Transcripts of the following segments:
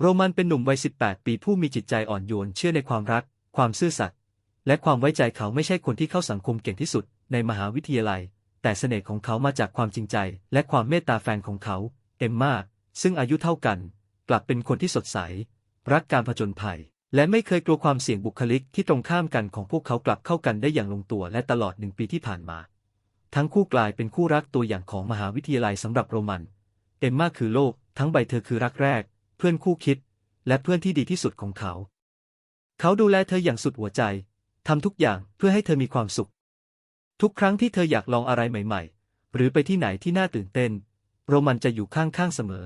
โรมันเป็นหนุ่มวัย 18 ปีผู้มีจิตใจอ่อนโยนเชื่อในความรัก ความซื่อสัตย์และความไว้ใจเขาไม่ใช่คนที่เข้าสังคมเก่งที่สุดในมหาวิทยาลัย แต่เสน่ห์ของเขามาจากความจริงใจ และความเมตตาแฟนของเขา เอมมาซึ่งอายุเท่ากัน กลับเป็นคนที่สดใส รักการผจญภัย และไม่เคยกลัวความเสี่ยงบุคลิกที่ตรงข้ามกันของพวกเขากลับเข้ากันได้อย่างลงตัวและตลอดหนึ่งปีที่ผ่านมา ทั้งคู่กลายเป็นคู่รักตัวอย่างของมหาวิทยาลัยสำหรับโรมัน เอมมาคือโลก ทั้งใบเธอคือรักแรก เพื่อนคู่คิด และเพื่อนที่ดีที่สุดของเขา เขาดูแลเธออย่างสุดหัวใจ ทำทุกอย่างเพื่อให้เธอมีความสุข ทุกครั้งที่เธออยากลองอะไรใหม่ ๆ หรือไปที่ไหนที่น่าตื่นเต้น โรมันจะอยู่ข้างๆเสมอ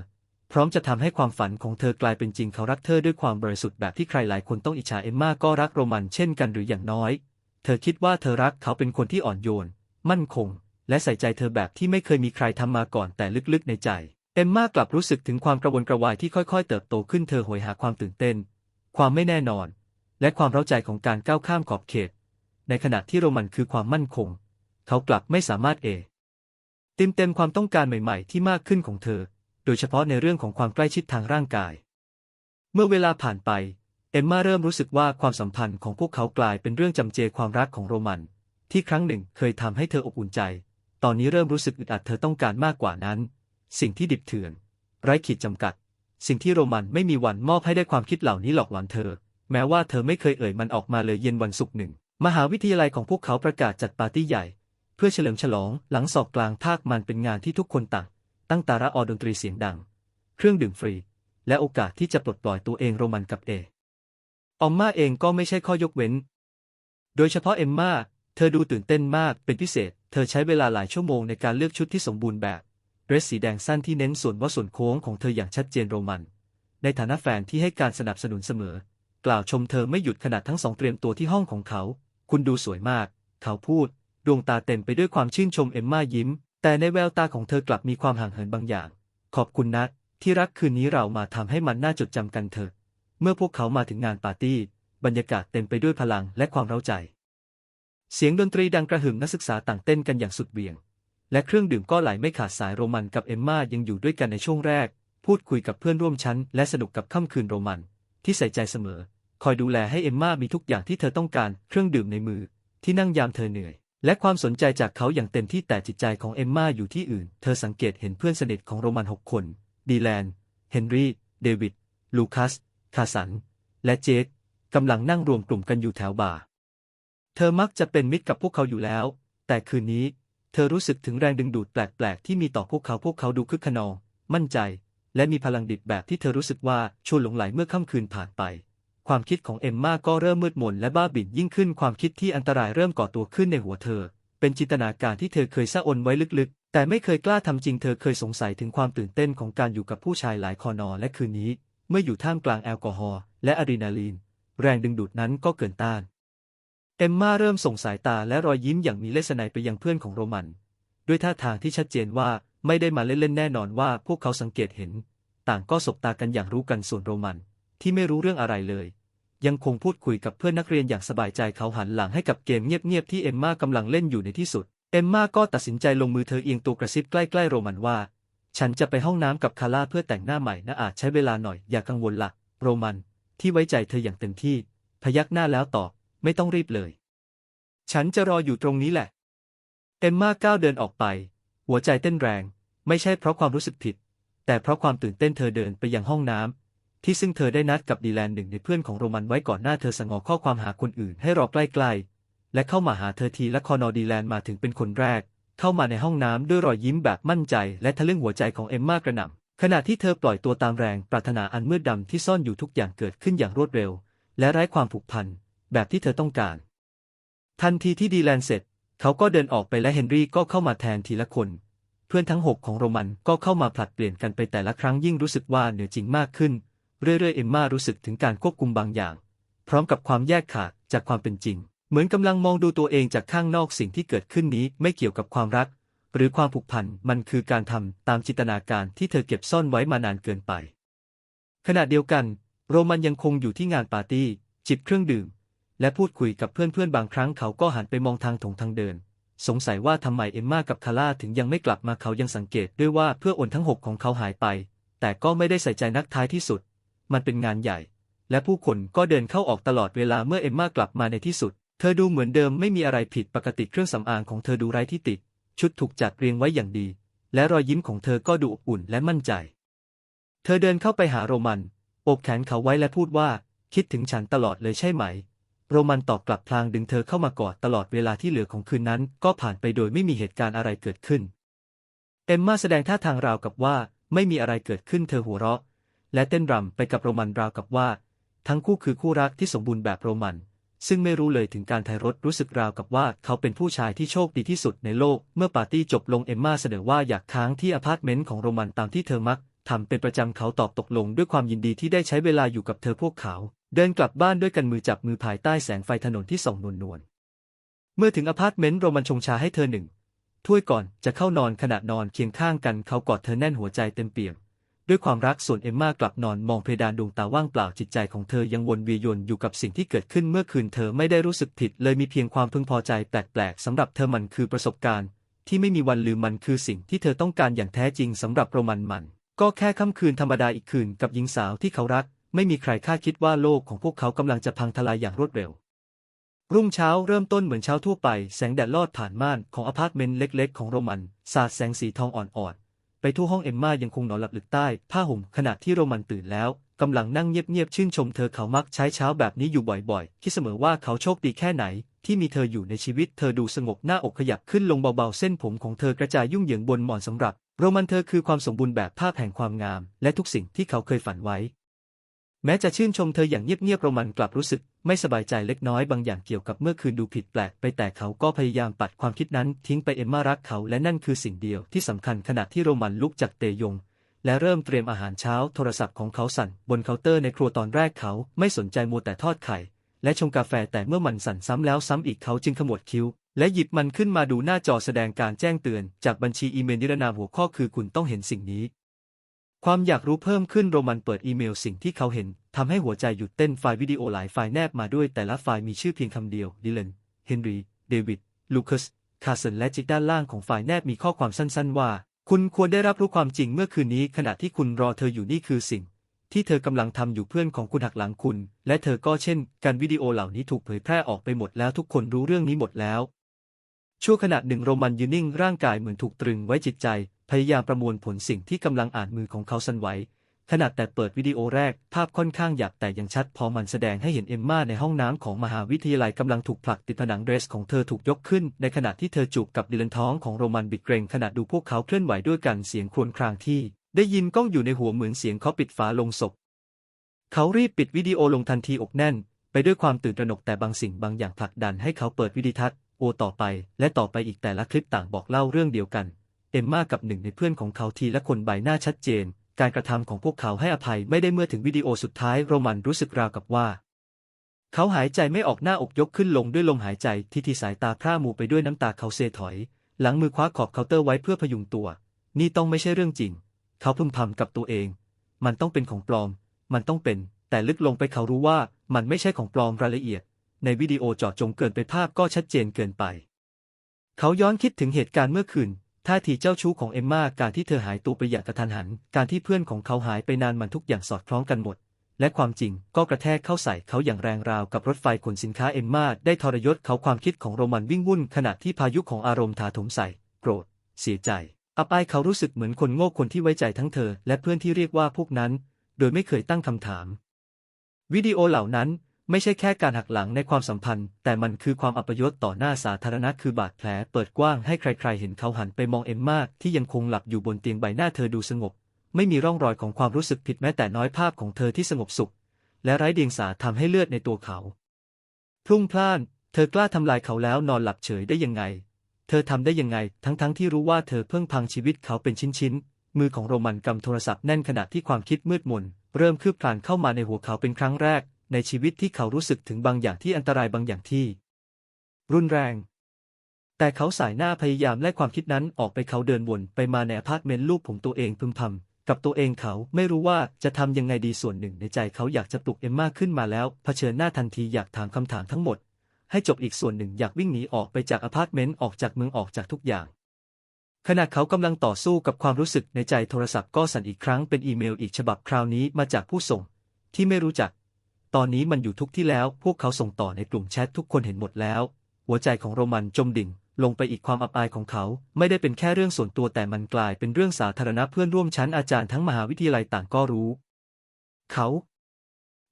พร้อมจะทำให้ความฝันของเธอกลายเป็นจริงเขารักเธอด้วยความบริสุทธิ์แบบที่ใครหลายคนต้องอิจฉาเอมมาก็รักโรมันเช่นกันหรืออย่างน้อย เธอคิดว่าเธอรักเขาเป็นคนที่อ่อนโยน มั่นคง และใส่ใจเธอแบบที่ไม่เคยมีใครทำมาก่อนแต่ลึกๆในใจ เอมมากลับรู้สึกถึงความกระวนกระวายที่ค่อยๆ เติบโตขึ้นเธอโหยหาความตื่นเต้น ความไม่แน่นอน และความเร้าใจของการก้าวข้ามขอบเขต ในขณะที่โรมันคือความมั่นคง เขากลับไม่สามารถเอต็มเต็มความต้องการใหม่ๆ ที่มากขึ้นของเธอ โดยเฉพาะในเรื่องของความใกล้ชิดทางร่างกาย เมื่อเวลาผ่านไป เอมมาเริ่มรู้สึกว่าความสัมพันธ์ของพวกเขากลายเป็นเรื่องจำเจความรักของโรมัน ที่ครั้งหนึ่งเคยทำให้เธออบอุ่นใจ ตอนนี้เริ่มรู้สึกอึดอัดเธอต้องการมากกว่านั้น สิ่งที่ดิบเถื่อน ไร้ขีดจำกัด สิ่งที่โรมันไม่มีวันมอบให้ได้ความคิดเหล่านี้หลอกหลอนเธอ แม้ว่าเธอไม่เคยเอ่ยมันออกมาเลยเย็นวันศุกร์หนึ่ง มหาวิทยาลัยของพวกเขาประกาศจัดปาร์ตี้ใหญ่ เพื่อเฉลิมฉลองหลังสอบกลางภาคมันเป็นงานที่ทุกคนต่าง ตั้งตาระออดนตรีเสียงดัง เครื่องดื่มฟรี และโอกาสที่จะปลดปล่อยตัวเองโรมันกับเอออมมาเองก็ไม่ใช่ข้อยกเว้น โดยเฉพาะเอมมาเธอดูตื่นเต้นมากเป็นพิเศษ เธอใช้เวลาหลายชั่วโมงในการเลือกชุดที่สมบูรณ์แบบ เดรสสีแดงสั้นที่เน้นส่วนว่าส่วนโค้งของเธออย่างชัดเจนโรมัน ในฐานะแฟนที่ให้การสนับสนุนเสมอ กล่าวชมเธอไม่หยุดขณะทั้งสองเตรียมตัวที่ห้องของเขา คุณดูสวยมาก เขาพูด ดวงตาเต็มไปด้วยความชื่นชมเอมมายิ้ม แต่ในแววตาของเธอกลับมีความห่างเหินบางอย่าง ขอบคุณนะที่รักคืนนี้เรามาทำให้มันน่าจดจำกันเถอะ เมื่อพวกเขามาถึงงานปาร์ตี้ บรรยากาศเต็มไปด้วยพลังและความเร้าใจ เสียงดนตรีดังกระหึ่มนักศึกษาต่างเต้นกันอย่างสุดเบี่ยง และเครื่องดื่มก็ไหลไม่ขาดสายโรมันกับเอมมายังอยู่ด้วยกันในช่วงแรก พูดคุยกับเพื่อนร่วมชั้น และสนุกกับค่ำคืนโรมัน ที่ใส่ใจเสมอ คอยดูแลให้เอมมามีทุกอย่างที่เธอต้องการเครื่องดื่มในมือ ที่นั่งยามเธอเหนื่อย และความสนใจจากเขาอย่างเต็มที่แต่จิตใจของเอมมาอยู่ที่อื่น เธอสังเกตเห็นเพื่อนสนิทของโรมันหกคนดีแลนเฮนรี่เดวิดลูคัสคาสัน และเจคกำลังนั่งรวมกลุ่มกันอยู่แถวบาร์เธอมักจะเป็นมิตรกับพวกเขาอยู่แล้ว แต่คืนนี้ เธอรู้สึกถึงแรงดึงดูดแปลกๆ ที่มีต่อพวกเขาพวกเขาดูคึกขนอง มั่นใจ และมีพลังดิบแบบที่เธอรู้สึกว่าชวนหลงไหลเมื่อค่ำคืนผ่านไป ความคิดของเอมมาก็เริ่มมืดมนและบ้าบิ่นยิ่งขึ้นความคิดที่อันตรายเริ่มก่อตัวขึ้นในหัวเธอ เป็นจินตนาการที่เธอเคยซ่อนไว้ลึกๆ แต่ไม่เคยกล้าทำจริงเธอเคยสงสัยถึงความตื่นเต้นของการอยู่กับผู้ชายหลายคอนอและคืนนี้ เมื่ออยู่ท่ามกลางแอลกอฮอล์และอะดรีนาลีน แรงดึงดูดนั้นก็เกินต้าน เอมมาเริ่มส่งสายตาและรอยยิ้มอย่างมีเลสไนไปยังเพื่อนของโรมัน ด้วยท่าทางที่ชัดเจนว่าไม่ได้มาเล่นๆแน่นอนว่าพวกเขาสังเกตเห็น ต่างก็สบตากันอย่างรู้กันส่วนโรมัน ที่ไม่รู้เรื่องอะไรเลย ยังคงพูดคุยกับเพื่อนนักเรียนอย่างสบายใจเขาหันหลังให้กับเกมเงียบๆที่เอมมากำลังเล่นอยู่ในที่สุด เอมมาก็ตัดสินใจลงมือเธอเอียงตัวกระซิบใกล้ๆโรมันว่า ฉันจะไปห้องน้ำกับคาร่าเพื่อแต่งหน้าใหม่นะอาจใช้เวลาหน่อยอย่ากังวลละโรมัน ที่ไว้ใจเธออย่างเต็มที่ พยักหน้าแล้วตอบ ไม่ต้องรีบเลย ฉันจะรออยู่ตรงนี้แหละ เอ็มมาก้าวเดินออกไป หัวใจเต้นแรง ไม่ใช่เพราะความรู้สึกผิด แต่เพราะความตื่นเต้นเธอเดินไปยังห้องน้ำที่ซึ่งเธอได้นัดกับดีแลนหนึ่งในเพื่อนของโรมันไว้ก่อนหน้าเธอสงอข้อความหาคนอื่นให้รอใกล้ๆ และเข้ามาหาเธอทีและคอนอดีแลนมาถึงเป็นคนแรก เข้ามาในห้องน้ำด้วยรอยยิ้มแบบมั่นใจ และทะลึ่งหัวใจของเอ็มมากระหน่ำขณะที่เธอปล่อยตัวตามแรงปรารถนาอันมืดดำที่ซ่อนอยู่ทุกอย่างเกิดขึ้นอย่างรวดเร็ว และไร้ความผูกพัน แบบที่เธอต้องการ ทันทีที่ดีแลนเสร็จ เขาก็เดินออกไปและเฮนรี่ก็เข้ามาแทนทีละคน เพื่อนทั้งหกของโรมันก็เข้ามาผลัดเปลี่ยนกันไปแต่ละครั้งยิ่งรู้สึกว่าเหนือจริงมากขึ้น เรื่อยๆเอมมารู้สึกถึงการควบคุมบางอย่าง พร้อมกับความแยกขาดจากความเป็นจริง เหมือนกำลังมองดูตัวเองจากข้างนอกสิ่งที่เกิดขึ้นนี้ไม่เกี่ยวกับความรัก หรือความผูกพันมันคือการทำตามจินตนาการที่เธอเก็บซ่อนไว้มานานเกินไป ขณะเดียวกัน โรมันยังคงอยู่ที่งานปาร์ตี้จิบเครื่องดื่ม และพูดคุยกับเพื่อนๆ บางครั้งเขาก็หันไปมองทางถงทางเดิน สงสัยว่าทำไมเอมมากับคาร่าถึงยังไม่กลับมาเขายังสังเกตด้วยว่าเพื่อนอนทั้งหกของเขาหายไป แต่ก็ไม่ได้ใส่ใจนักท้ายที่สุด มันเป็นงานใหญ่ และผู้คนก็เดินเข้าออกตลอดเวลาเมื่อเอมมากลับมาในที่สุด เธอดูเหมือนเดิมไม่มีอะไรผิดปกติเครื่องสำอางของเธอดูไร้ที่ติชุดถูกจัดเรียงไว้อย่างดี และรอยยิ้มของเธอก็ดูอบอุ่นและมั่นใจ เธอเดินเข้าไปหาโรมัน โอบแขนเขาไว้และพูดว่า คิดถึงฉันตลอดเลยใช่ไหม โรมันตอบกลับพลางดึงเธอเข้ามากอดตลอดเวลาที่เหลือของคืนนั้นก็ผ่านไปโดยไม่มีเหตุการณ์อะไรเกิดขึ้น เอมมาแสดงท่าทางราวกับว่าไม่มีอะไรเกิดขึ้นเธอหัวเราะ และเต้นรำไปกับโรมันราวกับว่า ทั้งคู่คือคู่รักที่สมบูรณ์แบบโรมัน ซึ่งไม่รู้เลยถึงการไทยรถรู้สึกราวกับว่าเขาเป็นผู้ชายที่โชคดีที่สุดในโลก เมื่อปาร์ตี้จบลงเอมมาเสนอว่าอยากค้างที่อพาร์ตเมนต์ของโรมันตามที่เธอมักทำเป็นประจำเขาตอบตกลงด้วยความยินดีที่ได้ใช้เวลาอยู่กับเธอพวกเขา เดินกลับบ้านด้วยกันมือจับมือภายใต้แสงไฟถนนที่ส่องนวลนวลเมื่อถึงอพาร์ตเมนต์โรมันชงชาให้เธอหนึ่งถ้วยก่อนจะเข้านอนขณะนอนเคียงข้างกันเขากอดเธอแน่นหัวใจเต็มเปี่ยมด้วยความรักส่วนเอมมากลับนอนมองเพดานดวงตาว่างเปล่าจิตใจของเธอยังวนเวียนอยู่กับสิ่งที่เกิดขึ้นเมื่อคืนเธอไม่ได้รู้สึกผิด เลยมีเพียงความพึงพอใจแปลกๆสำหรับเธอมันคือประสบการณ์ ที่ไม่มีวันลืมมันคือสิ่งที่เธอต้องการอย่างแท้จริงสำหรับโรมันมัน ก็แค่ค่ำคืนธรรมดาอีกคืนกับหญิงสาวที่เขารัก ไม่มีใครคาดคิดว่าโลกของพวกเขากำลังจะพังทลายอย่างรวดเร็ว รุ่งเช้าเริ่มต้นเหมือนเช้าทั่วไป แสงแดดลอดผ่านม่านของอพาร์ตเมนต์เล็กๆ ของโรมัน สาดแสงสีทองอ่อนๆ ไปทั่วห้องเอมมายังคงนอนหลับลึกใต้ ผ้าห่มขณะที่โรมันตื่นแล้วกำลังนั่งเงียบๆ ชื่นชมเธอเขามักใช้เช้าแบบนี้อยู่บ่อยๆ คิดเสมอว่าเขาโชคดีแค่ไหน ที่มีเธออยู่ในชีวิต เธอดูสงบหน้าอกขยับขึ้นลงเบาๆ เส้นผมของเธอกระจายยุ่งเหยิงบนหมอนสำหรับ โรมันเธอคือความสมบูรณ์แบบภาพแห่งความงาม และทุกสิ่งที่เขาเคยฝันไว้ แม้จะชื่นชมเธออย่างเงียบๆโรมันกลับรู้สึก ไม่สบายใจเล็กน้อยบางอย่างเกี่ยวกับเมื่อคืนดูผิดแปลกไปแต่เขาก็พยายามปัดความคิดนั้นทิ้งไปเอมมารักเขาและนั่นคือสิ่งเดียวที่สำคัญขณะที่โรมันลุกจากเตยง และเริ่มเตรียมอาหารเช้าโทรศัพท์ของเขาสั่นบนเคาน์เตอร์ในครัวตอนแรกเขาไม่สนใจมัวแต่ทอดไข่ และชงกาแฟแต่เมื่อมันสั่นซ้ำแล้วซ้ำอีกเขาจึงขมวดคิ้ว และหยิบมันขึ้นมาดูหน้าจอแสดงการแจ้งเตือน จากบัญชีอีเมลนิรนามหัวข้อคือคุณต้องเห็นสิ่งนี้ ความอยากรู้เพิ่มขึ้นโรมันเปิดอีเมลสิ่งที่เขาเห็นทำให้หัวใจหยุดเต้นไฟล์วิดีโอหลายไฟล์แนบมาด้วยแต่ละไฟล์มีชื่อเพียงคำเดียวดิเลนเฮนรีเดวิดลูคัสคาร์สันและจิกด้านล่างของไฟล์แนบมีข้อความสั้นๆว่า คุณควรได้รับรู้ความจริงเมื่อคืนนี้ขณะที่คุณรอเธออยู่นี่คือสิ่ง ที่เธอกำลังทำอยู่เพื่อนของคุณหักหลังคุณ และเธอก็เช่นกันวิดีโอเหล่านี้ถูกเผยแพร่ออกไปหมดแล้วทุกคนรู้เรื่องนี้หมดแล้วชั่วขณะหนึ่งโรมันยืนนิ่งร่างกายเหมือนถูกตรึงไว้จิตใจ พยายามประมวลผลสิ่งที่กำลังอ่านมือของเขาสั่นไหวขณะแต่เปิดวิดีโอแรก ภาพค่อนข้างหยาบแต่ยังชัดพอมันแสดงให้เห็นเอมมาในห้องน้ำของมหาวิทยาลัยกำลังถูกผลักติดผนังเดรสของเธอถูกยกขึ้น ในขณะที่เธอจูบกับดิลันท้องของโรมันบิดเกรงขณะดูพวกเขาเคลื่อนไหวด้วยกันเสียงครวญครางที่ ได้ยินก้องอยู่ในหัวเหมือนเสียงเขาปิดฝาลงศพ เขารีบปิดวิดีโอลงทันทีอกแน่น ไปด้วยความตื่นตระหนกแต่บางสิ่งบางอย่างผลักดันให้เขาเปิดวิดีทัศน์โอต่อไป และต่อไปอีกแต่ละคลิปต่างบอกเล่าเรื่องเดียวกัน เอมมากับหนึ่งในเพื่อนของเขาทีละคนใบหน้าชัดเจน การกระทำของพวกเขาให้อภัยไม่ได้เมื่อถึงวิดีโอสุดท้ายโรมันรู้สึกราวกับว่า เขาหายใจไม่ออกหน้าอกยกขึ้นลงด้วยลมหายใจที่ที่สายตาพร่ามูไปด้วยน้ำตาเขาเซถอย หลังมือคว้าขอบเคาน์เตอร์ไว้เพื่อพยุงตัว นี่ต้องไม่ใช่เรื่องจริง เขาพึมพำกับตัวเอง มันต้องเป็นของปลอม มันต้องเป็น แต่ลึกลงไปเขารู้ว่ามันไม่ใช่ของปลอมรายละเอียด ในวิดีโอเจาะจงเกินไปภาพก็ชัดเจนเกินไป เขาย้อนคิดถึงเหตุการณ์เมื่อคืน ท่าทีเจ้าชู้ของเอมมาการที่เธอหายตัวไปอย่างกระทันหัน การที่เพื่อนของเขาหายไปนานมันทุกอย่างสอดคล้องกันหมด และความจริงก็กระแทกเข้าใส่เขาอย่างแรงราวกับรถไฟขนสินค้าเอมมาได้ทรยศเขาความคิดของโรมันวิ่งวุ่นขณะที่พายุของอารมณ์ถาถมใส่ โกรธ เสียใจ อับอายเขารู้สึกเหมือนคนโง่คนที่ไว้ใจทั้งเธอ และเพื่อนที่เรียกว่าพวกนั้น โดยไม่เคยตั้งคำถาม วิดีโอเหล่านั้น ไม่ใช่แค่การหักหลังในความสัมพันธ์ แต่มันคือความอัปยศต่อหน้าสาธารณะคือบาดแผลเปิดกว้างให้ใคร ๆ เห็นเขาหันไปมองเอมมาที่ยังคงหลับอยู่บนเตียงใบหน้าเธอดูสงบ ไม่มีร่องรอยของความรู้สึกผิดแม้แต่น้อยภาพของเธอที่สงบสุข และไร้เดียงสาทำให้เลือดในตัวเขาพรุ่งพล่าน เธอกล้าทำลายเขาแล้วนอนหลับเฉยได้ยังไง เธอทำได้ยังไง ทั้งๆทที่รู้ว่าเธอเพิ่งพังชีวิตเขาเป็นชิ้นๆมือของโรมันกำโทรศัพท์แน่นขณะที่ความคิดมืดมนเริ่มคืบคลานเข้ามาในหัวเขาเป็นครั้งแรก ในชีวิตที่เขารู้สึกถึงบางอย่างที่อันตรายบางอย่างที่ รุนแรง แต่เขาสายหน้าพยายามไล่ความคิดนั้นออกไปเขาเดินวนไปมาในอพาร์ตเมนต์รูปผมตัวเองพึมพำกับตัวเองเขาไม่รู้ว่าจะทำยังไงดีส่วนหนึ่งในใจเขาอยากจะปลุกเอมมาขึ้นมาแล้วเผชิญหน้าทันทีอยากถามคำถามทั้งหมด ให้จบอีกส่วนหนึ่งอยากวิ่งหนีออกไปจากอพาร์ตเมนต์ออกจากเมืองออกจากทุกอย่างขณะเขากำลังต่อสู้กับความรู้สึกในใจโทรศัพท์ก็สั่นอีกครั้งเป็นอีเมลอีกฉบับคราวนี้มาจากผู้ส่ง ที่ไม่รู้จัก ตอนนี้มันอยู่ทุกที่แล้ว พวกเขาส่งต่อในกลุ่มแชททุกคนเห็นหมดแล้ว หัวใจของโรมันจมดิ่ง ลงไปอีกความอับอายของเขา ไม่ได้เป็นแค่เรื่องส่วนตัวแต่มันกลายเป็นเรื่องสาธารณะเพื่อนร่วมชั้นอาจารย์ทั้งมหาวิทยาลัยต่างก็รู้ เขา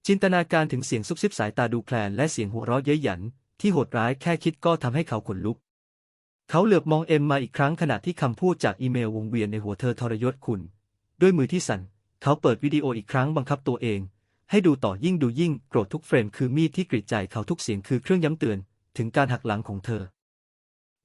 จินตนาการถึงเสียงซุบซิบสายตาดูแคลนและเสียงหัวเราะเย้ยหยัน ที่โหดร้ายแค่คิดก็ทำให้เขาขนลุก เขาเหลือบมองเอ็มมาอีกครั้งขณะที่คำพูดจากอีเมลวงเวียนในหัวเธอทรยศคุณ ด้วยมือที่สั่น เขาเปิดวิดีโออีกครั้งบังคับตัวเอง ให้ดูต่อยิ่งดูยิ่งโกรธทุกเฟรมคือมีดที่กรีดใจเขาทุกเสียงคือเครื่องย้ำเตือน ถึงการหักหลังของเธอ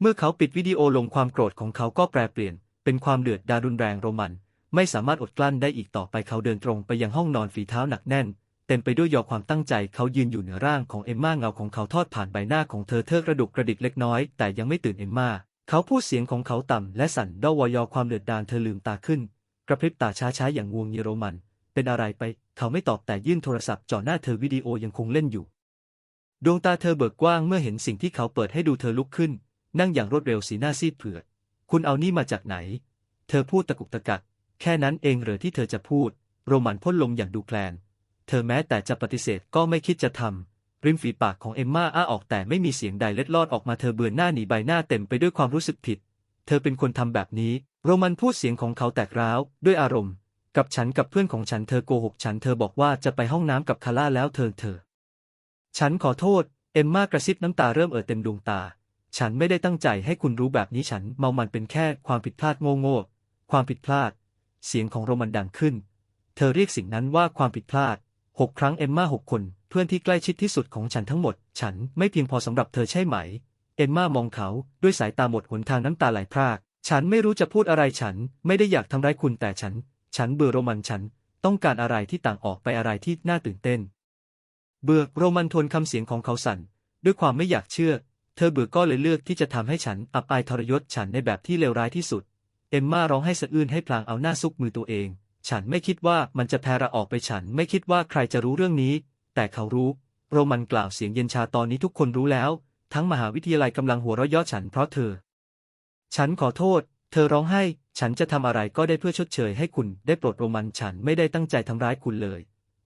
เมื่อเขาปิดวิดีโอลงความโกรธของเขาก็แปรเปลี่ยน เป็นความเดือดดาลรุนแรงโรมัน ไม่สามารถอดกลั้นได้อีกต่อไปเขาเดินตรงไปยังห้องนอนฝีเท้าหนักแน่น เต็มไปด้วยยอความตั้งใจเขายืนอยู่เหนือร่างของเอมมาเงาของเขาทอดผ่านใบหน้าของเธอเธอกระดุกกระดิกเล็กน้อย แต่ยังไม่ตื่นเอมมาเขาพูดเสียงของเขาต่ำและสั่นด้อวอยอความเดือดดาลเธอลืมตาขึ้น กระพริบตาช้าๆอย่างงวงเยโรมัน เป็นอะไรไป เขาไม่ตอบแต่ยื่นโทรศัพท์จ่อหน้าเธอวิดีโอยังคงเล่นอยู่ ดวงตาเธอเบิกกว้างเมื่อเห็นสิ่งที่เขาเปิดให้ดูเธอลุกขึ้น นั่งอย่างรวดเร็วสีหน้าซีดเผือด คุณเอานี่มาจากไหน เธอพูดตะกุกตะกัก แค่นั้นเองเหรอที่เธอจะพูด โรมันพ่นลมอย่างดูแคลน เธอแม้แต่จะปฏิเสธก็ไม่คิดจะทำริมฝีปากของเอมม่าอ้าออกแต่ไม่มีเสียงใดเล็ดลอดออกมาเธอเบือนหน้าหนีใบหน้าเต็มไปด้วยความรู้สึกผิด เธอเป็นคนทำแบบนี้ โรมันพูดเสียงของเขาแตกร้าวด้วยอารมณ์ กับฉันกับเพื่อนของฉันเธอโกหกฉันเธอบอกว่าจะไปห้องน้ำกับคาร่าแล้วเธอเธอ ฉันขอโทษ เอมมากระซิบน้ำตาเริ่มเอ่อเต็มดวงตา ฉันไม่ได้ตั้งใจให้คุณรู้แบบนี้ฉันเมามันเป็นแค่ความผิดพลาดโง่ๆความผิดพลาด เสียงของโรมันดังขึ้น เธอเรียกสิ่งนั้นว่าความผิดพลาดหกครั้งเอมมาหกคน เพื่อนที่ใกล้ชิดที่สุดของฉันทั้งหมด ฉันไม่เพียงพอสำหรับเธอใช่ไหม เอมมามองเขาด้วยสายตาหมดหนทางน้ำตาไหลพราก ฉันไม่รู้จะพูดอะไรฉันไม่ได้อยากทำร้ายคุณแต่ฉัน ฉันเบื่อโรมันฉันต้องการอะไรที่ต่างออกไปอะไรที่น่าตื่นเต้น เบื่อโรมันทวนคำเสียงของเขาสั่น ด้วยความไม่อยากเชื่อ เธอเบื่อก็เลยเลือกที่จะทำให้ฉันอับอายทรยศฉันในแบบที่เลวร้ายที่สุด เอมมาร้องให้สะอื้นให้พลางเอาหน้าซุกมือตัวเอง ฉันไม่คิดว่ามันจะแพร่ออกไปฉันไม่คิดว่าใครจะรู้เรื่องนี้ แต่เขารู้ โรมันกล่าวเสียงเย็นชาตอนนี้ทุกคนรู้แล้ว ทั้งมหาวิทยาลัยกำลังหัวเราะเยาะฉันเพราะเธอ ฉันขอโทษ เธอร้องไห้ ฉันจะทำอะไรก็ได้เพื่อชดเชยให้คุณได้โปรดโรมันฉันไม่ได้ตั้งใจทำร้ายคุณเลย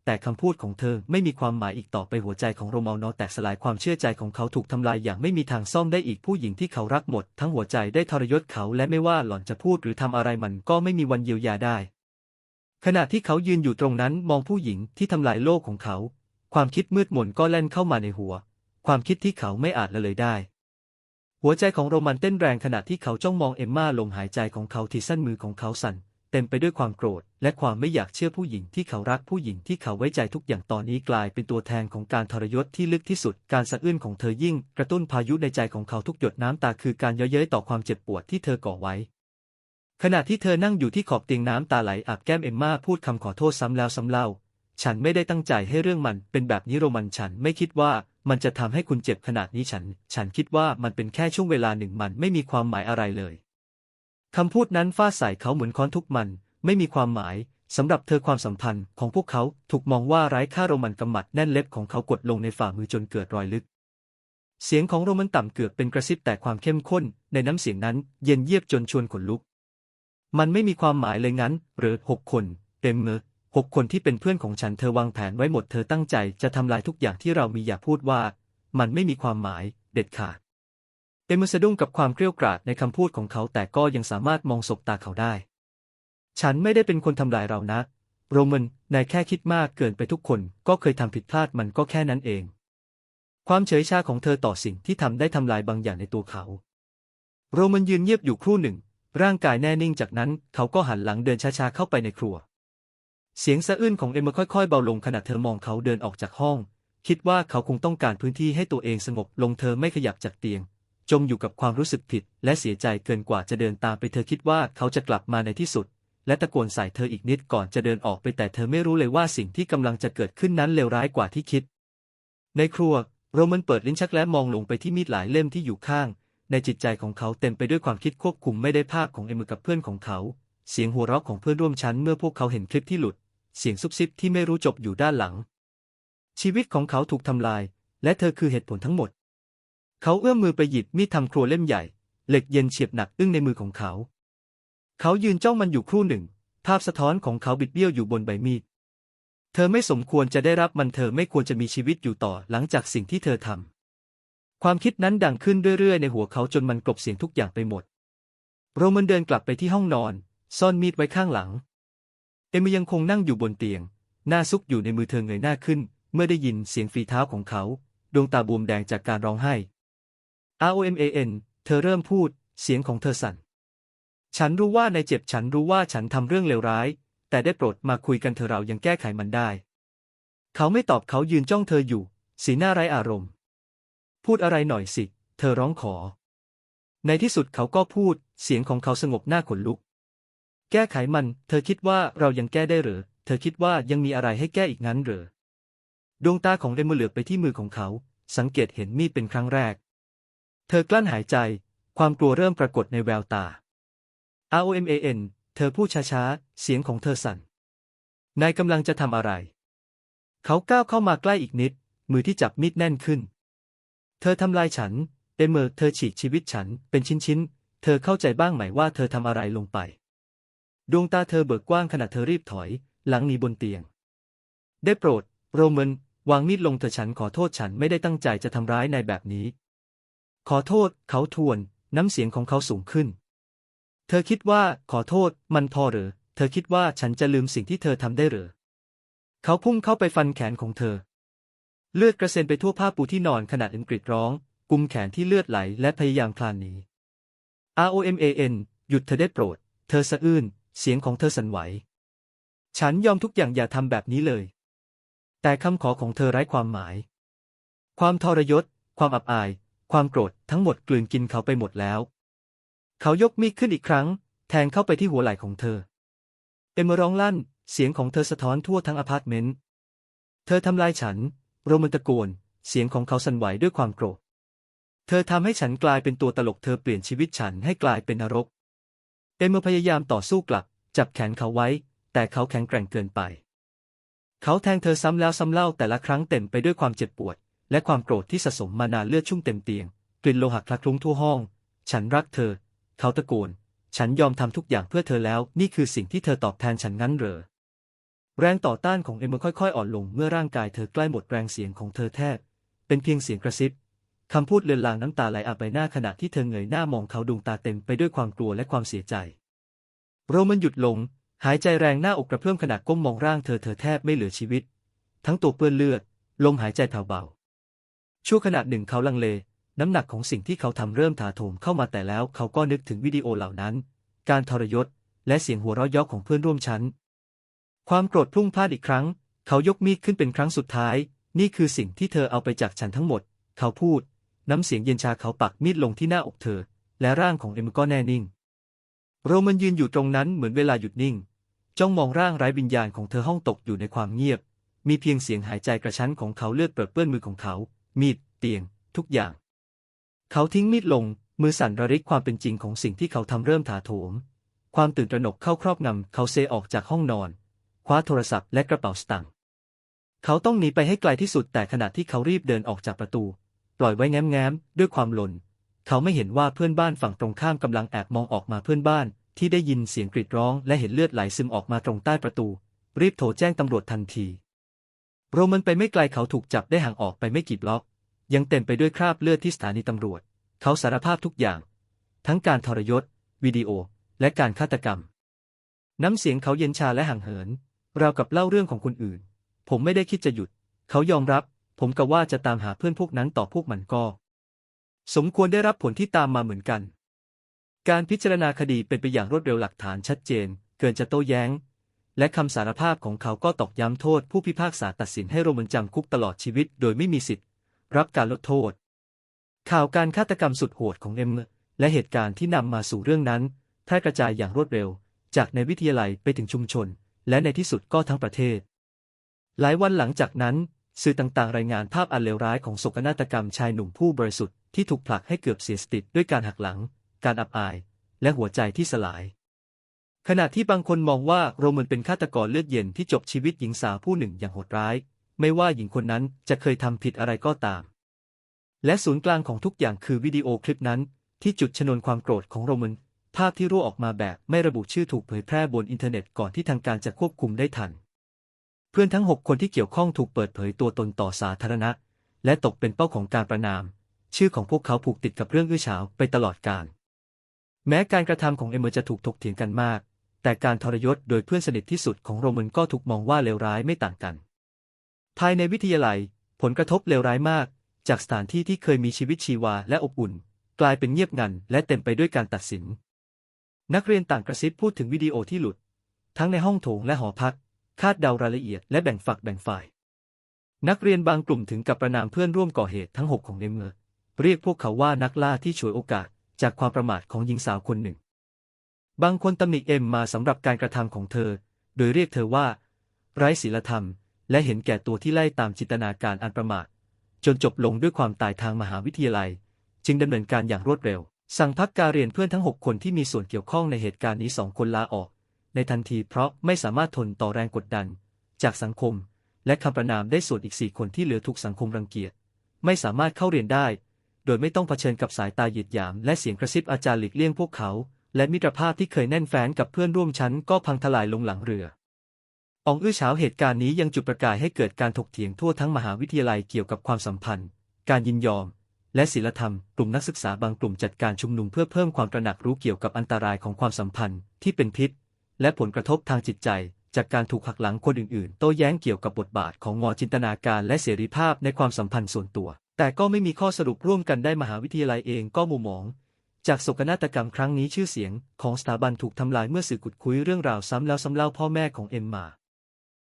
แต่คำพูดของเธอไม่มีความหมายอีกต่อไปหัวใจของโรมานนอแตกสลายความเชื่อใจของเขาถูกทำลายอย่างไม่มีทางซ่อมได้อีกผู้หญิงที่เขารักหมด ทั้งหัวใจได้ทรยศเขาและไม่ว่าหล่อนจะพูดหรือทำอะไรมันก็ไม่มีวันเยียวยาได้ ขณะที่เขายืนอยู่ตรงนั้นมองผู้หญิงที่ทำลายโลกของเขา ความคิดมืดมนก็แล่นเข้ามาในหัว ความคิดที่เขาไม่อาจละเลยได้ หัวใจของโรมันเต้นแรงขณะที่เขาจ้องมองเอมมาลมหายใจของเขาที่สั้นมือของเขาสั่น เต็มไปด้วยความโกรธ และความไม่อยากเชื่อผู้หญิงที่เขารักผู้หญิงที่เขาไว้ใจทุกอย่างตอนนี้กลายเป็นตัวแทนของการทรยศที่ลึกที่สุด การสะอื้นของเธอยิ่ง กระตุ้นพายุในใจของเขาทุกหยดน้ำตาคือการเย้ยเย้ยต่อความเจ็บปวดที่เธอก่อไว้ ขณะที่เธอนั่งอยู่ที่ขอบเตียงน้ำตาไหลอาบแก้มเอมมาพูดคำขอโทษซ้ำแล้วซ้ำเล่า ฉันไม่ได้ตั้งใจให้เรื่องมันเป็นแบบนี้โรมันฉันไม่คิดว่ามันจะทำให้คุณเจ็บขนาดนี้ฉัน ฉันคิดว่ามันเป็นแค่ช่วงเวลาหนึ่งมันไม่มีความหมายอะไรเลยคำพูดนั้นฟาดใส่เขาเหมือนค้อนทุกมัน ไม่มีความหมายสำหรับเธอความสัมพันธ์ของพวกเขาถูกมองว่าไร้ค่าโรมันกำมัดแน่นเล็บของเขากดลงในฝ่ามือจนเกิดรอยลึก เสียงของโรมันต่ำเกือบเป็นกระซิบแต่ความเข้มข้น ในน้ำเสียงนั้นเย็นเยียบจนชวนขนลุก มันไม่มีความหมายเลยงั้น หรือหกคน เต็มเมือ หกคนที่เป็นเพื่อนของฉันเธอวางแผนไว้หมดเธอตั้งใจจะทำลายทุกอย่างที่เรามีอย่าพูดว่า มันไม่มีความหมายเด็ดขาดเอมสะดุ้งกับความเกรี้ยวกราดในคำพูดของเขาแต่ก็ยังสามารถมองศบตาเขาได้ ฉันไม่ได้เป็นคนทำลายเรานะ โรมันนายแค่คิดมากเกินไปทุกคนก็เคยทำผิดพลาดมันก็แค่นั้นเอง ความเฉยชาของเธอต่อสิ่งที่ทำได้ทำลายบางอย่างในตัวเขา โรมันยืนเงียบอยู่ครู่หนึ่ง ร่างกายแน่นิ่งจากนั้นเขาก็หันหลังเดินช้าๆเข้าไปในครัว เสียงสะอื้นของเอมมาค่อยๆเบาลงขณะเธอมองเขาเดินออกจากห้อง คิดว่าเขาคงต้องการพื้นที่ให้ตัวเองสงบลงเธอไม่ขยับจากเตียง จมอยู่กับความรู้สึกผิด และเสียใจเกินกว่าจะเดินตามไปเธอคิดว่าเขาจะกลับมาในที่สุด และตะโกนใส่เธออีกนิดก่อนจะเดินออกไปแต่เธอไม่รู้เลยว่าสิ่งที่กำลังจะเกิดขึ้นนั้นเลวร้ายกว่าที่คิด ในครัวโรมันเปิดลิ้นชักและมองลงไปที่มีดหลายเล่มที่อยู่ข้าง ในจิตใจของเขาเต็มไปด้วยความคิดควบคุมไม่ได้ภาพของเอมกับเพื่อนของเขา เสียงหัวเราะของเพื่อนร่วมชั้นเมื่อพวกเขาเห็นคลิปที่หลุด เสียงซุบซิบที่ไม่รู้จบอยู่ด้านหลัง ชีวิตของเขาถูกทำลาย และเธอคือเหตุผลทั้งหมด เขาเอื้อมมือไปหยิบมีดทำครัวเล่มใหญ่ เหล็กเย็นเฉียบหนักอึ้งในมือของเขา เขายืนจ้องมันอยู่ครู่หนึ่ง ภาพสะท้อนของเขาบิดเบี้ยวอยู่บนใบมีด เธอไม่สมควรจะได้รับมันเธอไม่ควรจะมีชีวิตอยู่ต่อหลังจากสิ่งที่เธอทำความคิดนั้นดังขึ้นเรื่อยๆ ในหัวเขาจนมันกลบเสียงทุกอย่างไปหมด โรมันเดินกลับไปที่ห้องนอน ซ่อนมีดไว้ข้างหลัง เอมิยังคงนั่งอยู่บนเตียง หน้าซุกอยู่ในมือเธอเงยหน้าขึ้น เมื่อได้ยินเสียงฝีเท้าของเขา ดวงตาบวมแดงจากการร้องไห้ R O M A N เธอเริ่มพูด เสียงของเธอสั่น ฉันรู้ว่าในเจ็บฉันรู้ว่าฉันทำเรื่องเลวร้าย แต่ได้โปรดมาคุยกันเธอเรายังแก้ไขมันได้ เขาไม่ตอบเขายืนจ้องเธออยู่ สีหน้าไร้อารมณ์ พูดอะไรหน่อยสิ เธอร้องขอ ในที่สุดเขาก็พูด เสียงของเขาสงบหน้าขนลุก แก้ไขมัน เธอคิดว่าเรายังแก้ได้หรือ เธอคิดว่ายังมีอะไรให้แก้อีกงั้นหรือ ดวงตาของเอมเหลือบไปที่มือของเขา สังเกตเห็นมีดเป็นครั้งแรก เธอกลั้นหายใจ ความกลัวเริ่มปรากฏในแววตา R O M A N เธอพูดช้าๆ เสียงของเธอสั่น นายกำลังจะทำอะไร เขาก้าวเข้ามาใกล้อีกนิด มือที่จับมีดแน่นขึ้น เธอทำลายฉัน เอเมอร์ เธอฉีกชีวิตฉันเป็นชิ้นๆ เธอเข้าใจบ้างไหมว่าเธอทำอะไรลงไป ดวงตาเธอเบิกกว้างขณะเธอรีบถอย หลังหนีบนเตียง ได้โปรด โรมันวางมีดลงเธอฉันขอโทษฉันไม่ได้ตั้งใจจะทำร้ายนายแบบนี้ ขอโทษ เขาทวน น้ำเสียงของเขาสูงขึ้น เธอคิดว่า ขอโทษ มันพอหรือ เธอคิดว่าฉันจะลืมสิ่งที่เธอทำได้หรือ เขาพุ่งเข้าไปฟันแขนของเธอ เลือดกระเซ็นไปทั่วผ้าปูที่นอนขณะอ็นกรีดร้อง กุมแขนที่เลือดไหลและพยายามคลานหนี R O M A N หยุดเธอได้โปรด เธอสะอื้น เสียงของเธอสั่นไหว ฉันยอมทุกอย่างอย่าทำแบบนี้เลย แต่คำขอของเธอไร้ความหมาย ความทรยศ ความอับอาย ความโกรธทั้งหมดกลืนกินเขาไปหมดแล้ว เขายกมีดขึ้นอีกครั้ง แทงเข้าไปที่หัวไหล่ของเธอ เอมร้องลั่น เสียงของเธอสะท้อนทั่วทั้งอพาร์ตเมนต์ เธอทำลายฉัน โรมันตะโกน เสียงของเขาสั่นไหวด้วยความโกรธ เธอทำให้ฉันกลายเป็นตัวตลก เธอเปลี่ยนชีวิตฉันให้กลายเป็นนรก เอมพยายามต่อสู้กลับ จับแขนเขาไว้ แต่เขาแข็งแกร่งเกินไป เขาแทงเธอซ้ำแล้วซ้ำเล่าแต่ละครั้งเต็มไปด้วยความเจ็บปวด และความโกรธที่สะสมมานานเลือดชุ่มเต็มเตียงกลิ่นโลหะคละคลุ้งทั่วห้อง ฉันรักเธอ เขาตะโกน ฉันยอมทำทุกอย่างเพื่อเธอแล้ว นี่คือสิ่งที่เธอตอบแทนฉันงั้นเหรอแรงต่อต้านของเอมค่อยๆ อ่อนลงเมื่อร่างกายเธอใกล้หมดแรงเสียงของเธอแทบ เป็นเพียงเสียงกระซิบ คำพูดเลือนลางน้ำตาไหลอาบใบหน้าขณะที่เธอเงยหน้ามองเขาดวงตาเต็มไปด้วยความกลัวและความเสียใจ โรมันหยุดลง หายใจแรงหน้าอกกระเพื่อมขณะก้มมองร่างเธอเธอแทบไม่เหลือชีวิต ทั้งตัวเปื้อนเลือด ลมหายใจแผ่วเบา ชั่วขณะหนึ่งเขาลังเล น้ำหนักของสิ่งที่เขาทำเริ่มถาโถมเข้ามาแต่แล้ว เขาก็นึกถึงวิดีโอเหล่านั้น การทรยศ และเสียงหัวเราะยาะของเพื่อนร่วมชั้น ความโกรธพุ่งพลานอีกครั้ง เขายกมีดขึ้นเป็นครั้งสุดท้าย นี่คือสิ่งที่เธอเอาไปจากฉันทั้งหมด เขาพูด น้ำเสียงเย็นชาเขาปักมีดลงที่หน้าอกเธอ และร่างของเอ็มก็แน่นิ่ง โรมันยืนอยู่ตรงนั้นเหมือนเวลาหยุดนิ่ง จ้องมองร่างไร้วิญญาณของเธอห้องตกอยู่ในความเงียบ มีเพียงเสียงหายใจกระชั้นของเขาเลือดเปื้อนเปื้อนมือของเขา มีด เตียง ทุกอย่าง เขาทิ้งมีดลง มือสั่นระริกความเป็นจริงของสิ่งที่เขาทำเริ่มถาโถม ความตื่นตระหนกเข้าครอบงำเขาเซออกจากห้องนอน คว้าโทรศัพท์และกระเป๋าสตางค์เขาต้องหนีไปให้ไกลที่สุดแต่ขณะที่เขารีบเดินออกจากประตู ปล่อยไว้แง้มๆด้วยความหลนเขาไม่เห็นว่าเพื่อนบ้านฝั่งตรงข้ามกำลังแอบมองออกมาเพื่อนบ้าน ที่ได้ยินเสียงกรีดร้องและเห็นเลือดไหลซึมออกมาตรงใต้ประตู รีบโทรแจ้งตำรวจทันที โรมันไปไม่ไกลเขาถูกจับได้ห่างออกไปไม่กี่บล็อก ยังเต็มไปด้วยคราบเลือดที่สถานีตำรวจ เขาสารภาพทุกอย่าง ทั้งการทรยศ วิดีโอ และการฆาตกรรม น้ำเสียงเขาเย็นชาและห่างเหินราวกับเล่าเรื่องของคนอื่น ผมไม่ได้คิดจะหยุด เขายอมรับ ผมกะว่าจะตามหาเพื่อนพวกนั้นต่อพวกมันก็ สมควรได้รับผลที่ตามมาเหมือนกัน การพิจารณาคดีเป็นไปอย่างรวดเร็วหลักฐานชัดเจน เกินจะโต้แย้ง และคำสารภาพของเขาก็ตอกย้ำโทษ ผู้พิพากษาตัดสินให้โรมันจำคุกตลอดชีวิต โดยไม่มีสิทธิ์ รับการลดโทษ ข่าวการฆาตกรรมสุดโหดของเอ็มและเหตุการณ์ที่นำมาสู่เรื่องนั้นแพร่กระจายอย่างรวดเร็ว จากในวิทยาลัยไปถึงชุมชน และในที่สุดก็ทั้งประเทศ หลายวันหลังจากนั้น สื่อต่างๆ รายงานภาพอันเลวร้ายของโศกนาฏกรรมชายหนุ่มผู้บริสุทธิ์ที่ถูกผลักให้เกือบเสียสติด้วยการหักหลัง การอับอาย และหัวใจที่สลาย ขณะที่บางคนมองว่าโรมันเป็นฆาตกรเลือดเย็นที่จบชีวิตหญิงสาวผู้หนึ่งอย่างโหดร้าย ไม่ว่าหญิงคนนั้นจะเคยทำผิดอะไรก็ตาม และศูนย์กลางของทุกอย่างคือวิดีโอคลิปนั้น ที่จุดชนวนความโกรธของโรมันภาพที่รั่วออกมาแบบไม่ระบุชื่อถูกเผยแพร่บนอินเทอร์เน็ตก่อนที่ทางการจะควบคุมได้ทัน เพื่อนทั้งหกคนที่เกี่ยวข้องถูกเปิดเผยตัวตนต่อสาธารณะ และตกเป็นเป้าของการประนาม ชื่อของพวกเขาผูกติดกับเรื่องอื้อฉาวไปตลอดกาลแม้การกระทำของเอเมอร์จะถูกถกเถียงกันมาก แต่การทรยศโดยเพื่อนสนิทที่สุดของโรมันก็ถูกมองว่าเลวร้ายไม่ต่างกัน ภายในวิทยาลัย ผลกระทบเลวร้ายมาก จากสถานที่ที่เคยมีชีวิตชีวาและอบอุ่น กลายเป็นเงียบงันและเต็มไปด้วยการตัดสิน นักเรียนต่างกระซิบพูดถึงวิดีโอที่หลุด ทั้งในห้องโถงและหอพัก คาดเดารายละเอียดและแบ่งฝักแบ่งฝ่าย นักเรียนบางกลุ่มถึงกับประนามเพื่อนร่วมก่อเหตุทั้งหกของเนเมอร์เรียกพวกเขาว่านักล่าที่ฉวยโอกาสจากความประมาทของหญิงสาวคนหนึ่ง บางคนตำหนิเอ็มมาสำหรับการกระทำของเธอ โดยเรียกเธอว่า ไร้ศีลธรรม และเห็นแก่ตัวที่ไล่ตามจินตนาการอันประมาท จนจบลงด้วยความตายทางมหาวิทยาลัย จึงดำเนินการอย่างรวดเร็ว สั่งพักการเรียนเพื่อนทั้งหกคนที่มีส่วนเกี่ยวข้องในเหตุการณ์นี้สองคนลาออก ในทันทีเพราะไม่สามารถทนต่อแรงกดดัน จากสังคม และคำประนามได้ส่วนอีกสี่คนที่เหลือถูกสังคมรังเกียจ ไม่สามารถเข้าเรียนได้ โดยไม่ต้องเผชิญกับสายตาหยิดหยาม และเสียงกระซิบอาจารย์หลีกเลี่ยงพวกเขา และมิตรภาพที่เคยแน่นแฟ้นกับเพื่อนร่วมชั้นก็พังทลายลงหลังเรืออองอื้อเฉาเหตุการณ์นี้ยังจุดประกายให้เกิดการถกเถียงทั่วทั้งมหาวิทยาลัยเกี่ยวกับความสัมพันธ์ การยินยอม และศีลธรรม กลุ่มนักศึกษาบางกลุ่มจัดการชุมนุมเพื่อเพิ่มความตระหนักรู้เกี่ยวกับอันตรายของความสัมพันธ์ที่เป็นพิษ และผลกระทบทางจิตใจ จากการถูกหักหลังคนอื่นๆ โต้แย้งเกี่ยวกับบทบาทของงอจินตนาการและเสรีภาพในความสัมพันธ์ส่วนตัว แต่ก็ไม่มีข้อสรุปร่วมกันได้มหาวิทยาลัยเองก็มุมมอง จากโศกนาฏกรรมครั้งนี้ชื่อเสียง ของสถาบันถูกทำลายเมื่อสื่อขุดคุยเรื่องราวซ้ำแล้วซ้ำเล่าพ่อแม่ของเอ็มมา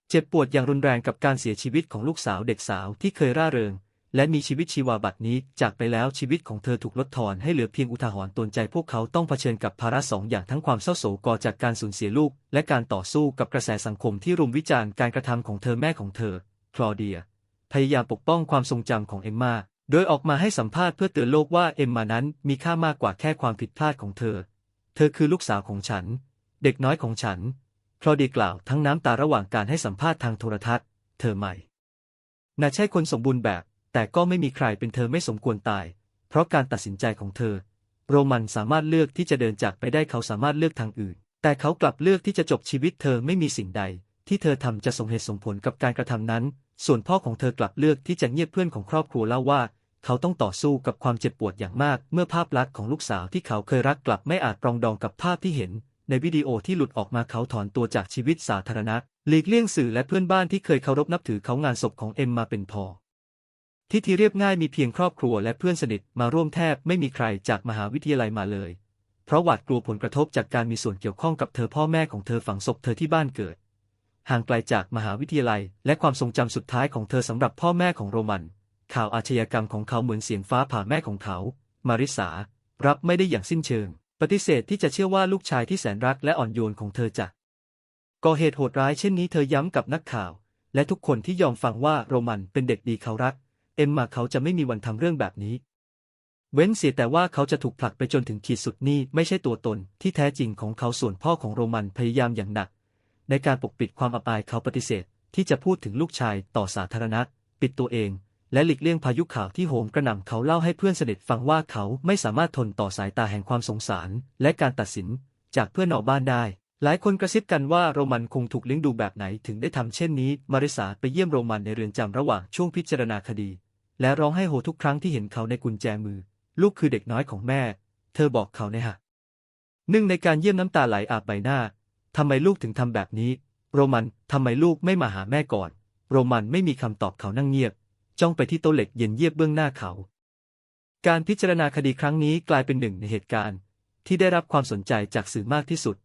เจ็บปวดอย่างรุนแรงกับการเสียชีวิตของลูกสาวเด็กสาวที่เคยร่าเริง และมีชีวิตชีวาบัดนี้ จากไปแล้วชีวิตของเธอถูกลดทอนให้เหลือเพียงอุทาหรณ์ตนใจพวกเขาต้องเผชิญกับภาระสองอย่างทั้งความเศร้าโศกก่อจากการสูญเสียลูก และการต่อสู้กับกระแสสังคมที่รุมวิจารณ์การกระทำของเธอแม่ของเธอ คลอเดีย พยายามปกป้องความทรงจำของเอมมาโดยออกมาให้สัมภาษณ์เพื่อเตือนโลกว่าเอมมานั้นมีค่ามากกว่าแค่ความผิดพลาดของเธอ เธอคือลูกสาวของฉัน เด็กน้อยของฉัน คลอเดียกล่าวทั้งน้ำตาระหว่างการให้สัมภาษณ์ทางโทรทัศน์ เธอใหม่น่าใช่คนสมบูรณ์แบบ แต่ก็ไม่มีใครเป็นเธอไม่สมควรตาย เพราะการตัดสินใจของเธอ โรมันสามารถเลือกที่จะเดินจากไปได้เขาสามารถเลือกทางอื่น แต่เขากลับเลือกที่จะจบชีวิตเธอไม่มีสิ่งใด ที่เธอทำจะสมเหตุสมผลกับการกระทำนั้น ส่วนพ่อของเธอกลับเลือกที่จะเงียบเพื่อนของครอบครัวเล่าว่า เขาต้องต่อสู้กับความเจ็บปวดอย่างมาก เมื่อภาพลักษณ์ของลูกสาวที่เขาเคยรักกลับไม่อาจปรองดองกับภาพที่เห็น ในวิดีโอที่หลุดออกมาเขาถอนตัวจากชีวิตสาธารณะหลีกเลี่ยงสื่อและเพื่อนบ้านที่เคยเคารพนับถือเขางานศพของเอ็มมาเป็นพอ ที่ทีเรียบง่ายมีเพียงครอบครัวและเพื่อนสนิทมาร่วมแทบไม่มีใครจากมหาวิทยาลัยมาเลย เพราะหวาดกลัวผลกระทบจากการมีส่วนเกี่ยวข้องกับเธอพ่อแม่ของเธอฝังศพเธอที่บ้านเกิด ห่างไกลจากมหาวิทยาลัย และความทรงจำสุดท้ายของเธอสำหรับพ่อแม่ของโรมัน ข่าวอาชญากรรมของเขาเหมือนเสียงฟ้าผ่าแม่ของเขา มาริสา รับไม่ได้อย่างสิ้นเชิง ปฏิเสธที่จะเชื่อว่าลูกชายที่แสนรักและอ่อนโยนของเธอจะก่อเหตุโหดร้ายเช่นนี้เธอย้ำกับนักข่าว และทุกคนที่ยอมฟังว่าโรมันเป็นเด็กดีเขารัก อ็มมาเขาจะไม่มีวันทำเรื่องแบบนี้ เว้นเสียแต่ว่าเขาจะถูกผลักไปจนถึงขีดสุดนี่ไม่ใช่ตัวตนที่แท้จริงของเขาส่วนพ่อของโรมันพยายามอย่างหนัก ในการปกปิดความอับอายเขาปฏิเสธ ที่จะพูดถึงลูกชายต่อสาธารณะ ปิดตัวเอง และหลีกเลี่ยงพายุข่าวที่โหมกระหน่ำเขาเล่าให้เพื่อนสนิทฟังว่าเขาไม่สามารถทนต่อสายตาแห่งความสงสาร และการตัดสินจากเพื่อนนอกบ้านได้หลายคนกระซิบกันว่าโรมันคงถูกเลี้ยงดูแบบไหนถึงได้ทำเช่นนี้ มาริสาไปเยี่ยมโรมันในเรือนจำระหว่างช่วงพิจารณาคดี และร้องไห้โฮทุกครั้งที่เห็นเขาในกุญแจมือ ลูกคือเด็กน้อยของแม่ เธอบอกเขาในหะหนึ่งในการเยี่ยมน้ำตาไหลอาบใบหน้าทำไมลูกถึงทำแบบนี้ โรมันทำไมลูกไม่มาหาแม่ก่อน โรมันไม่มีคำตอบเขานั่งเงียบ จ้องไปที่โต๊ะเหล็กเย็นเยียบเบื้องหน้าเขา การพิจารณาคดีครั้งนี้กลายเป็นหนึ่งในเหตุการณ์ ที่ได้รับความสนใจจากสื่อมากที่สุด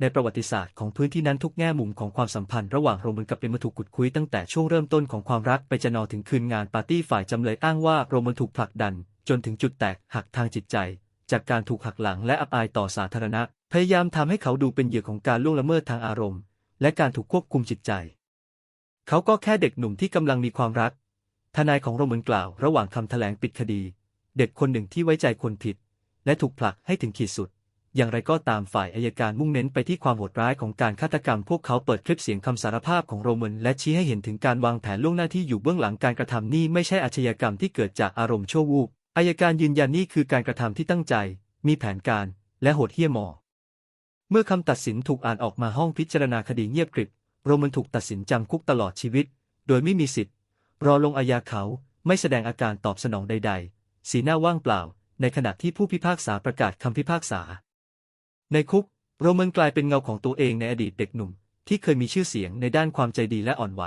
ในประวัติศาสตร์ของพื้นที่นั้นทุกแง่มุมของความสัมพันธ์ระหว่างโรมันกับเอมมถูกขุดคุยตั้งแต่ช่วงเริ่มต้นของความรักไปจนถึงคืนงานปาร์ตี้ฝ่ายจำเลยอ้างว่าโรมันถูกผลักดัน จนถึงจุดแตกหักทางจิตใจ จากการถูกหักหลังและอับอายต่อสาธารณะ พยายามทำให้เขาดูเป็นเหยื่อของการล่วงละเมิดทางอารมณ์ และการถูกควบคุมจิตใจ เขาก็แค่เด็กหนุ่มที่กำลังมีความรัก ทนายของโรมันกล่าวระหว่างคำแถลงปิดคดี เด็กคนหนึ่งที่ไว้ใจคนผิด และถูกผลักให้ถึงขีดสุด อย่างไรก็ตามฝ่ายอายการมุ่งเน้นไปที่ความโหดร้ายของการฆาตกรรม พวกเขาเปิดคลิปเสียงคำสารภาพของโรมันและชี้ให้เห็นถึงการวางแผนล่วงหน้าที่อยู่เบื้องหลังการกระทำนี่ไม่ใช่อาชญากรรมที่เกิดจากอารมณ์ชั่ววูบอายการยืนยันนี่คือการกระทำที่ตั้งใจ มีแผนการ และโหดเหี้ยมมอเมื่อคำตัดสินถูกอ่านออกมาห้องพิจารณาคดีเงียบกริบ โรมันถูกตัดสินจำคุกตลอดชีวิต โดยไม่มีสิทธิ์ รอลงอาญาเขาไม่แสดงอาการตอบสนองใด ๆ สีหน้าว่างเปล่า ในขณะที่ผู้พิพากษาประกาศคำพิพากษา ในคุก โรมันกลายเป็นเงาของตัวเองในอดีตเด็กหนุ่ม ที่เคยมีชื่อเสียงในด้านความใจดีและอ่อนไหว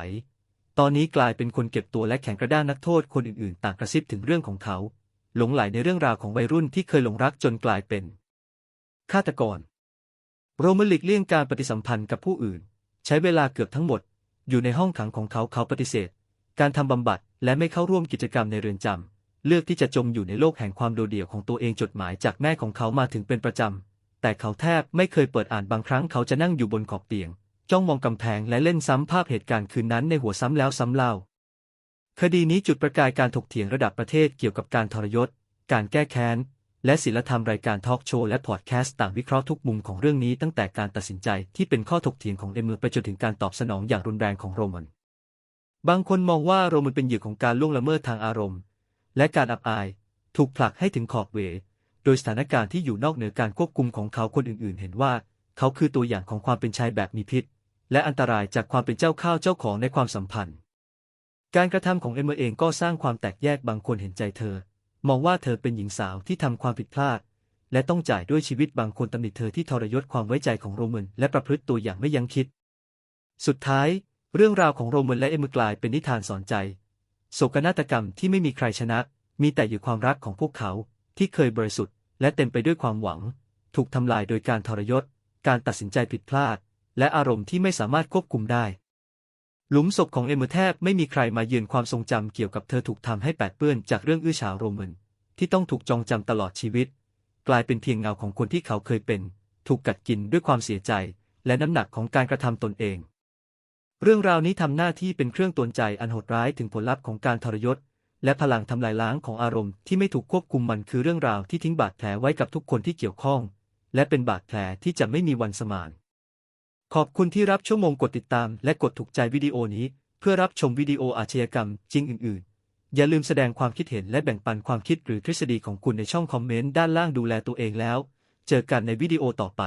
ตอนนี้กลายเป็นคนเก็บตัวและแข็งกระด้างนักโทษคนอื่นๆ ต่างกระซิบถึงเรื่องของเขา หลงไหลในเรื่องราวของวัยรุ่นที่เคยหลงรักจนกลายเป็นฆาตกร โรมันหลีกเลี่ยงการปฏิสัมพันธ์กับผู้อื่น ใช้เวลาเกือบทั้งหมด อยู่ในห้องขังของเขาเขาปฏิเสธ การทำบำบัดและไม่เข้าร่วมกิจกรรมในเรือนจำเลือกที่จะจมอยู่ในโลกแห่งความโดดเดี่ยวของตัวเองจดหมายจากแม่ของเขามาถึงเป็นประจำ แต่เขาแทบไม่เคยเปิดอ่านบางครั้งเขาจะนั่งอยู่บนขอบเตียง จ้องมองกำแพงและเล่นซ้ำภาพเหตุการณ์คืนนั้นในหัวซ้ำแล้วซ้ำเล่า คดีนี้จุดประกายการถกเถียงระดับประเทศเกี่ยวกับการทรยศ การแก้แค้น และศิลธรรมรายการทอล์กโชว์และพอดแคสต์ต่างวิเคราะห์ทุกมุมของเรื่องนี้ตั้งแต่การตัดสินใจที่เป็นข้อถกเถียงของเอเมอร์ไปจนถึงการตอบสนองอย่างรุนแรงของโรมัน บางคนมองว่าโรมันเป็นเหยื่อของการล่วงละเมิดทางอารมณ์ และการอับอาย ถูกผลักให้ถึงขอบเว ดยสถานการณ์ที่อยู่นอกเหนือการควบคุมของเขาคนอื่นๆ เห็นว่า เขาคือตัวอย่างของความเป็นชายแบบมีพิษ และอันตรายจากความเป็นเจ้าข้าวเจ้าของในความสัมพันธ์ การกระทำของเอเมอร์เองก็สร้างความแตกแยกบางคนเห็นใจเธอ มองว่าเธอเป็นหญิงสาวที่ทำความผิดพลาด และต้องจ่ายด้วยชีวิตบางคนตำหนิเธอที่ทรยศความไว้ใจของโรเมนและประพฤติตัวอย่างไม่ยั้งคิด สุดท้าย เรื่องราวของโรเมนและเอเมอร์กลายเป็นนิทานสอนใจโศกนาฏกรรมที่ไม่มีใครชนะ มีแต่อยู่ความรักของพวกเขาที่เคยบริสุทธิ์ และเต็มไปด้วยความหวัง ถูกทำลายโดยการทรยศ การตัดสินใจผิดพลาด และอารมณ์ที่ไม่สามารถควบคุมได้ หลุมศพของเอเมอร์แทบไม่มีใครมาเยือนความทรงจำเกี่ยวกับเธอถูกทำให้แปดเปื้อนจากเรื่องอื้อฉาวโรมันที่ต้องถูกจองจำตลอดชีวิต กลายเป็นเพียงเงาของคนที่เขาเคยเป็น ถูกกัดกินด้วยความเสียใจ และน้ำหนักของการกระทำตนเอง เรื่องราวนี้ทำหน้าที่เป็นเครื่องตวนใจอันโหดร้ายถึงผลลัพธ์ของการทรยศ และพลังทำลายล้างของอารมณ์ที่ไม่ถูกควบคุมมันคือเรื่องราวที่ทิ้งบาดแผลไว้กับทุกคนที่เกี่ยวข้อง และเป็นบาดแผลที่จะไม่มีวันสมาน ขอบคุณที่รับชั่วโมงกดติดตามและกดถูกใจวิดีโอนี้ เพื่อรับชมวิดีโออาชญากรรมจริงอื่น ๆ อย่าลืมแสดงความคิดเห็นและแบ่งปันความคิดหรือทฤษฎีของคุณในช่องคอมเมนต์ด้านล่างดูแลตัวเองแล้ว เจอกันในวิดีโอต่อไป